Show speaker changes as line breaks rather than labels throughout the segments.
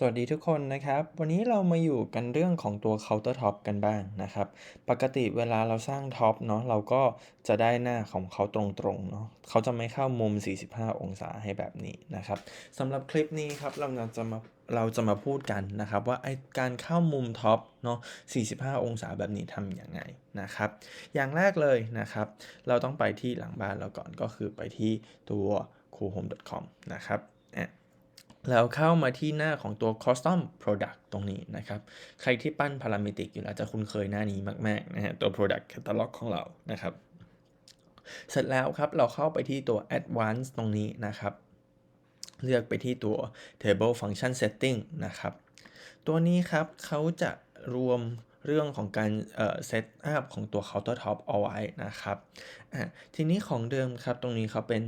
สวัสดีทุกคนนะครับ วันนี้เรามาอยู่กันเรื่องของตัว counter top กันบ้างนะครับ ปกติเวลาเราสร้างท็อปเนาะเราก็จะได้หน้าของเขาตรงๆเนาะเขาจะไม่เข้ามุม 45 องศาให้แบบนี้นะครับสำหรับคลิปนี้ครับเราจะมาเราจะมาพูดกันนะครับว่าไอการเข้ามุมท็อปเนาะ 45 องศาแบบนี้ทำอย่างไงนะครับ อย่างแรกเลยนะครับ เราต้องไปที่หลังบ้านเราก่อนก็คือไปที่ตัว coolhome.com นะครับอะ แล้วเข้ามาที่หน้าของตัว custom product ตรงนี้นะครับ ใครที่ปั้นพารามิติกอยู่แล้วจะคุ้นเคยหน้านี้มากๆนะฮะตัว product catalog ของเรานะครับ เสร็จแล้วครับเราเข้าไปที่ตัว advanced ตรงนี้นะครับ เลือกไปที่ตัว table function setting นะครับ ตัวนี้ครับเขาจะรวมเรื่องของการเอ่อ set up ของตัว countertop เอาไว้นะครับอะทีนี้ของเดิมครับตรงนี้เขาเป็น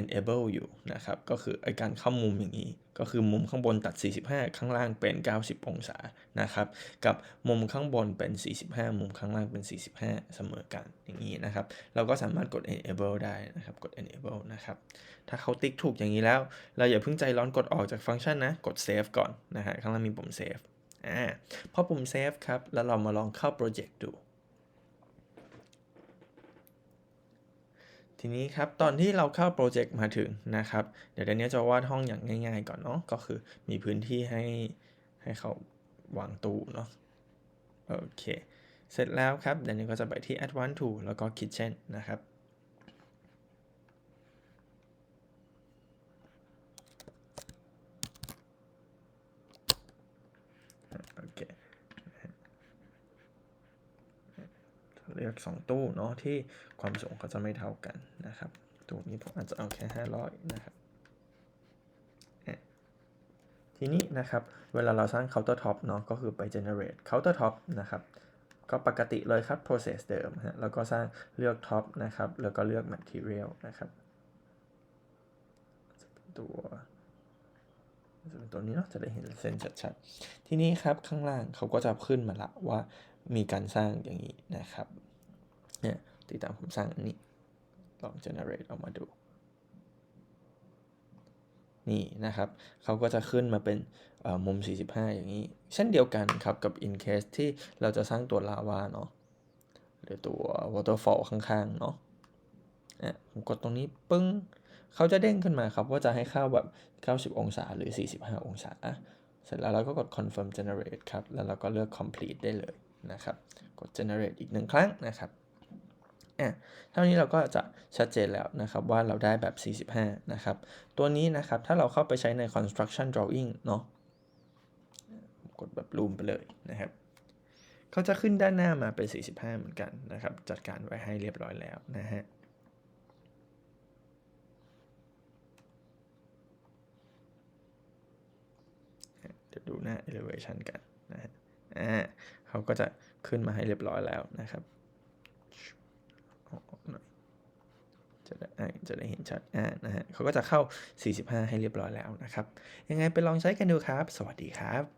enable อยู่นะครับ ก็คือไอการเข้ามุมอย่างนี้ ก็คือมุมข้างบนตัด 45 ข้างล่างเป็น 90 องศานะครับ กับมุมข้างบนเป็น 45 มุมข้างล่างเป็น 45 เสมอกันอย่างนี้นะครับ เราก็สามารถกด enable ได้นะครับ กด enable นะครับ ถ้าเขาติ๊กถูกอย่างนี้แล้ว เราอย่าเพิ่งใจร้อนกดออกจากฟังก์ชันนะ กด save ก่อนนะฮะ ข้างล่างมีปุ่ม save อ่า พอปุ่ม save ครับ แล้วเรามาลองเข้าโปรเจกต์ดู ทีนี้ครับตอนที่เราเข้าโปรเจกต์มาถึงนะครับ เดี๋ยวเดี๋ยวนี้จะวาดห้องอย่างง่าย ๆ ก่อนเนาะก็คือมีพื้นที่ให้ให้เขาวางตู้เนาะโอเค เสร็จแล้วครับเดี๋ยวนี้ก็จะไปที่ Advanced Tool แล้วก็ Kitchen นะครับโอเค เลือก 2 ตู้เนาะที่ความสูงเขาจะไม่เท่ากันนะครับตู้นี้ผมอาจจะเอาแค่ 500 นะครับทีนี้นะครับเวลาเราสร้าง counter top เนาะก็คือไป generate counter top นะครับก็ปกติเลยครับ process เดิมฮะแล้วก็สร้างเลือก top นะครับแล้วก็เลือก material นะครับจะเป็นตัวจะเป็นตัวนี้เนาะจะได้เห็นเส้นชัดๆ ทีนี้ครับข้างล่างเขาก็จะขึ้นมาละว่า มีการสร้างอย่างนี้นะครับเนี่ยติดตามผมสร้างอันนี้ ลอง generate ออกมาดู นี่นะครับเขาก็จะขึ้นมาเป็นเอ่อมุม 45 อย่างนี้ เช่นเดียวกันครับกับ in case ที่เราจะสร้างตัวลาวาเนาะหรือตัว waterfall ข้างๆ เนาะอะผมกดตรงนี้ปึ้งเขาจะเด้งขึ้นมาครับว่าจะให้เข้าแบบ 90 องศาหรือ 45 องศา เสร็จแล้วเราก็กด confirm generate ครับ แล้วเราก็เลือก complete ได้เลย นะครับ กด generate อีกหนึ่งครั้งนะครับอะเท่านี้เราก็จะชัดเจนแล้วนะครับว่าเราได้แบบ 45 นะครับ ตัวนี้นะครับถ้าเราเข้าไปใช้ใน construction drawing เนาะกดแบบ room ไปเลยนะครับเขาจะขึ้นด้านหน้ามาเป็น 45 เหมือนกันนะครับ จัดการไว้ให้เรียบร้อยแล้วนะฮะเดี๋ยวดูหน้า elevation กัน อ่าเขาก็จะขึ้นมาให้เรียบร้อยแล้วนะครับเอาออกหน่อยจะได้จะได้เห็นชัดอ่านะฮะเขาก็จะเข้า 45 ให้เรียบร้อยแล้วนะครับ ยังไงไปลองใช้กันดูครับ สวัสดีครับ